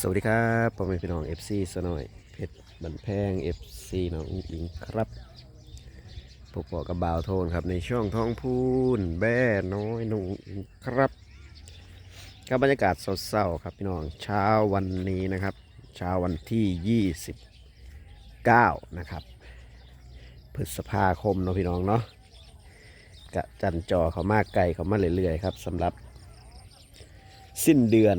สวัสดีครับพ่อแม่พี่น้อง FC สนอยเพชรบันแพง FC น้องอิงครับพบกับกับบาวโทนครับในช่วงท้องพูนแบ่น้อยน้องอุ๋งครับกับบรรยากาศสดเศร้าครับพี่น้องเช้าวันนี้นะครับ เช้าวันที่ 29 นะครับ พฤษภาคมเนาะพี่น้องเนาะกะจันจอเขามากไกลเขามาเรื่อยๆครับสำหรับสิ้นเดือน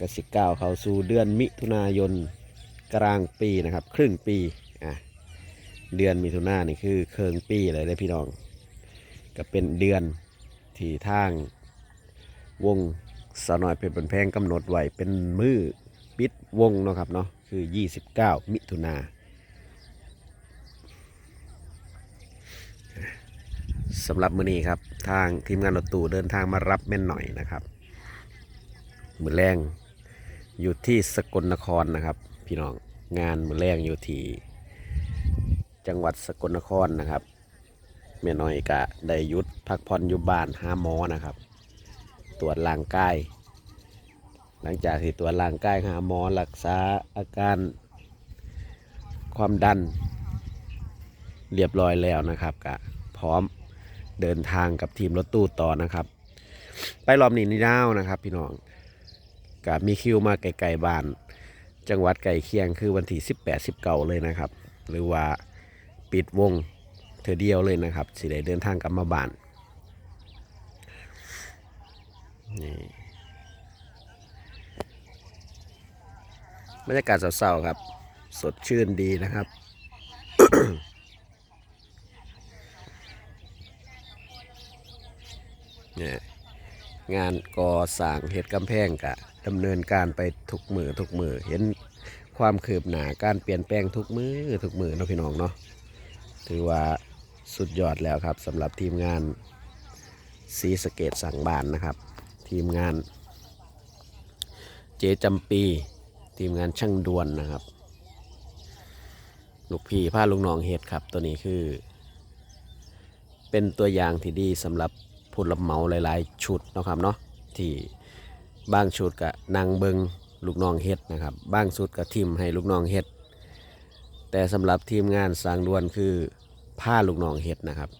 กสิก้าวเข้าสู่เดือนมิถุนายนกลางปีนะครับ ครึ่งปีอะเดือนมิถุนายนี่คือเคิงปีเลยเลยพี่น้อง ก็เป็นเดือนที่ทางวงสาวน้อยเพชรบนแพงกำหนดไว้เป็นมือปิดวงเนาะครับเนาะคือ 29 มิถุนาสำหรับมื้อนี้ครับ ทางทีมงานรถตู้เดินทางมารับแม่นหน่อยนะครับ มือแรง อยู่ที่สกลนครนะครับ พี่น้องงานมือแรงอยู่ที่จังหวัดสกลนครนะครับแม่น้อยกะได้ยุดพักผ่อนอยู่บ้านหาหมอนะครับ ตรวจร่างกายหลังจากที่ตรวจร่างกายหาหมอรักษาอาการ ความดัน เรียบร้อยแล้วนะครับกะพร้อมเดินทางกับทีมรถตู้ต่อนะครับ ไปรอบนี้นี่ดาวนะครับ พี่น้อง กับมีคิวมาไกลๆบ้าน จังหวัดไก่เคียงคือวันที่18 19เลยนะครับ หรือว่าปิดวงเธอเดียวเลยนะครับสิได้เดินทางกลับมาบ้านนี่บรรยากาศเศร้าๆครับ สดชื่นดีนะครับเนี่ยงานก่อสร้างเห็ดกำแพงกะ ดำเนินการไปทุกมือทุกมือเห็นความคืบหน้าการเปลี่ยนแปลงทุกมือทุกมือเนาะพี่น้องเนาะถือว่าสุดยอดแล้วครับสำหรับทีมงานสีสเกตสั่งบานนะครับ ทีมงาน เจจำปี ทีมงานช่างดวนนะครับ ลูกพี่ผ้าลูกน้องเฮ็ดครับ ตัวนี้คือ เป็นตัวอย่างที่ดีสำหรับผู้รับเหมาหลาย ๆ ชุดนะครับเนาะที่ บางชุดก็นางเบิงลูกน้องเฮ็ดนะครับ บางชุดก็ทิมให้ลูกน้องเฮ็ด แต่สำหรับทีมงานสร้างดวนคือผ้าลูกน้องเฮ็ดนะครับ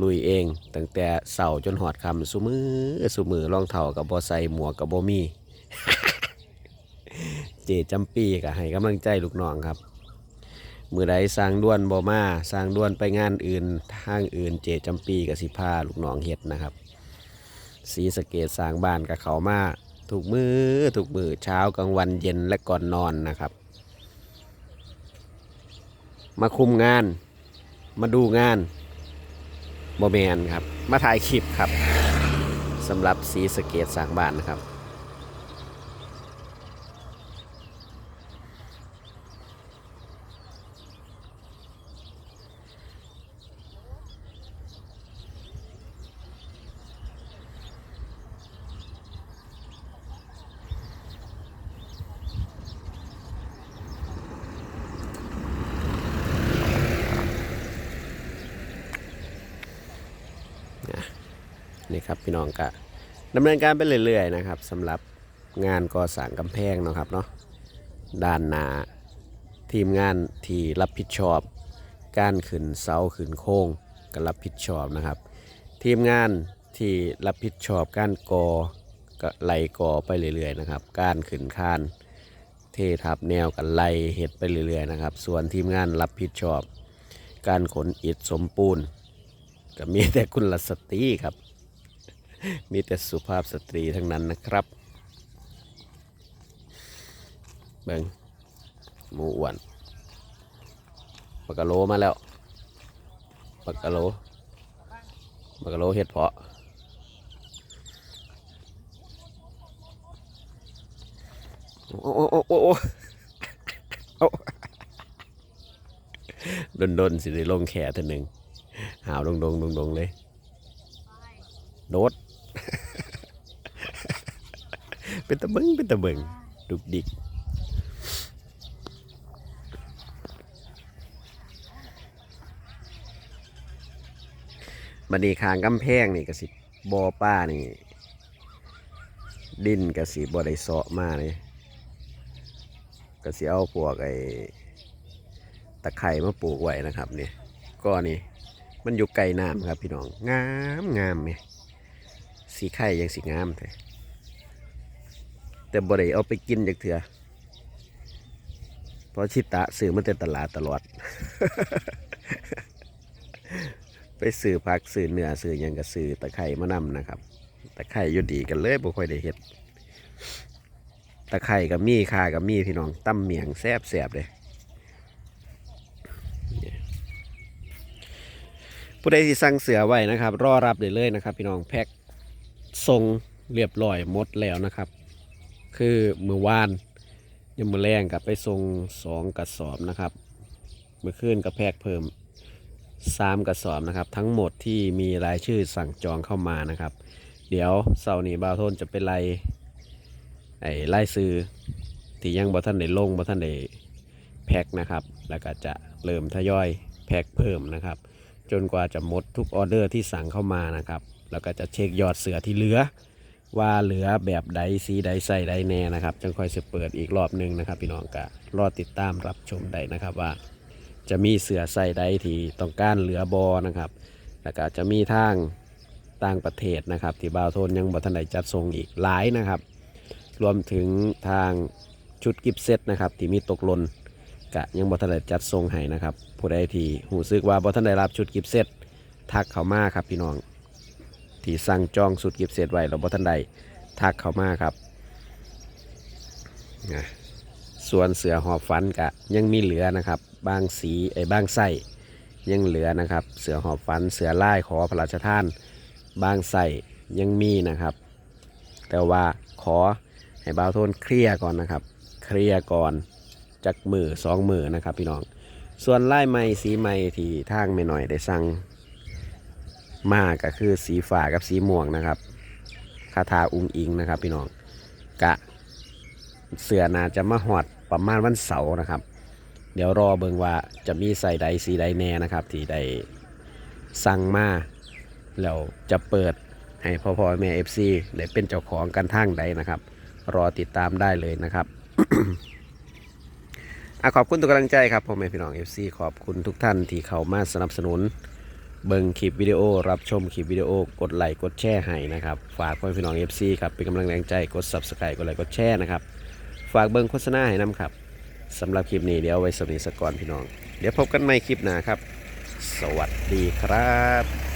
ลุยเองตั้งแต่เสาจนหอดคำสุมือสุมือรองเท้ากับบอใส่หมวกกับบอมีเจจำปีก็ให้กำลังใจลูกน้องครับมือใดสร้างด้วนบ่มาสร้างด้วนไปงานอื่นทางอื่นเจจำปีกับสิพาลูกน้องเฮ็ดนะครับ สีสเกตสร้างบ้านกับเขามาถูกมือถูกมือเช้ากลางวันเย็นและก่อนนอนนะครับ มาคุมงาน มาดูงานโมเมนครับ มาถ่ายคลิปครับสำหรับสีสเกตสร้างบ้านนะครับ นี่ครับพี่น้องก็ดำเนินการไปเรื่อยๆนะครับสำหรับงานก่อสร้างกำแพงนะครับเนาะด้านหน้าทีมงานที่รับผิดชอบการขึ้นเสาขึ้นโค้งก็รับผิดชอบนะครับ ทีมงานที่รับผิดชอบการก่อก็ไล่ก่อไปเรื่อยๆนะครับ การขึ้นคานเททับแนวกันไล่เห็ดไปเรื่อยๆนะครับ ส่วนทีมงานรับผิดชอบ การขนอิฐสมปูนก็มีแต่คุณลัสตีครับ มีแต่สุภาพสตรีทั้งนั้นนะครับเบิงหมูอ้วนปากกะโลมาแล้วปากกะโลปากกะโลเห็ดเพาะโอ้โอ้โอ้โอ้โอ้ดนดนๆสิได้ลงแขนตัวหนึ่งหาวดงดงดงดงๆเลยโดด เป็นตะเบิงเป็นตะเบิงดุกดิกบันนี้คางกำแพงนี่กสิบอป้านี่ ดินกระสีบ่ได้เสาะมาเลยกระสีเอาพวกไอ้ตะไคร่มาปลูกไว้นะครับเนี่ยก็นี่มันอยู่ไกลน้ำครับพี่น้อง งามงามไหมสีไข่ยังสีงามแท้ แต่บ่ได้เอาไปกินจากเถื่อเพราะชิตะซื้อมาแต่ตลาดตลอด ไปซื้อผักซื้อเนื้อซื้อยังก็ซื้อตะไคร่มานำนะครับ ตะไคร่อยู่ดีกันเลยบ่ค่อยได้เฮ็ดตะไคร่กับมีข่ากับมีพี่น้องตั้มเมียงแซ่บแซบเลยผู้ใดที่สั่งเสือไว้นะครับ รอรับได้เลยนะครับ พี่น้องแพ็คส่งเรียบร้อยหมดแล้วนะครับ คือมือวานยังมือแรงกับไปส่งสองกระสอบนะครับเมื่อคืนกับแพ็คเพิ่มสามกระสอบนะครับ ทั้งหมดที่มีรายชื่อสั่งจองเข้ามานะครับ เดี๋ยวเสาร์นี้บ่าวทนจะไปไล่ไอ้ไล่ซื้อที่ยังบ่ท่านได้ลงบ่ท่านได้แพ็คนะครับ แล้วก็จะเริ่มทยอยแพ็คเพิ่มนะครับ จนกว่าจะหมดทุกออเดอร์ที่สั่งเข้ามานะครับ แล้วก็จะเช็คยอดเสือที่เหลือ ว่าเหลือแบบใดสีใดใส่ใดแน่นะครับจึงค่อยจะเปิดอีกรอบหนึ่งนะครับ พี่น้องก็รอติดตามรับชมได้นะครับว่า จะมีเสือใส่ใดที่ต้องการเหลือบอนะครับ แล้วก็จะมีทางต่างประเทศนะครับ ที่บาวโทนยังบัทันใดจัดส่งอีกหลายนะครับ รวมถึงทางชุดกิฟเซตนะครับที่มีตกหล่นกะยังบัทันใดจัดส่งให้นะครับผู้ใดที่หูซึกว่าบัทันใดรับชุดกิฟเซตทักเข้ามาครับพี่น้อง ที่สั่งจองชุดกิฟต์เซตไว้เราบัทันใดทักเข้ามาครับนะส่วนเสือหอบฟันกะยังมีเหลือนะครับบางสีไอ้บางไส้ยังเหลือนะครับ เสือหอบฟันเสือล่ายขอพระราชทาน บางใส่ยังมีนะครับ แต่ว่าขอให้บ่าวโทนเคลียร์ก่อนนะครับ เคลียร์ก่อนจากมือสองมือนะครับพี่น้องส่วนลายไม้สีไม้ที่ทางไม่หน่อยได้สั่ง มาก็คือสีฟ้ากับสีม่วงนะครับคาถาอุ้งอิงนะครับ พี่น้องกะเสือนาจะมาหอดประมาณวันเสาร์นะครับ เดี๋ยวรอเบิงว่าจะมีใส่ใดสีใดแน่นะครับที่ได้สั่งมาแล้วจะเปิดให้พ่อพ่อแม่เอฟซีได้เป็นเจ้าของกันทางใดนะครับ รอติดตามได้เลยนะครับอขอบคุณทุกกำลังใจครับพ่อแม่พี่น้องเอฟซีขอบคุณทุกท่านที่เข้ามาสนับสนุน เบิ่งคลิปวิดีโอ รับชมคลิปวิดีโอกดไลค์กดแชร์ให้นะครับ ฝากพ่อพี่น้องเอฟซีครับเป็นกำลังแรงใจกด subscribe กดไลค์กดแชร์นะครับ ฝากเบิ่งโฆษณาให้น้ำครับสำหรับคลิปนี้เดี๋ยวไว้สำนีสกก่อนพี่น้อง เดี๋ยวพบกันใหม่คลิปหน้าครับ สวัสดีครับ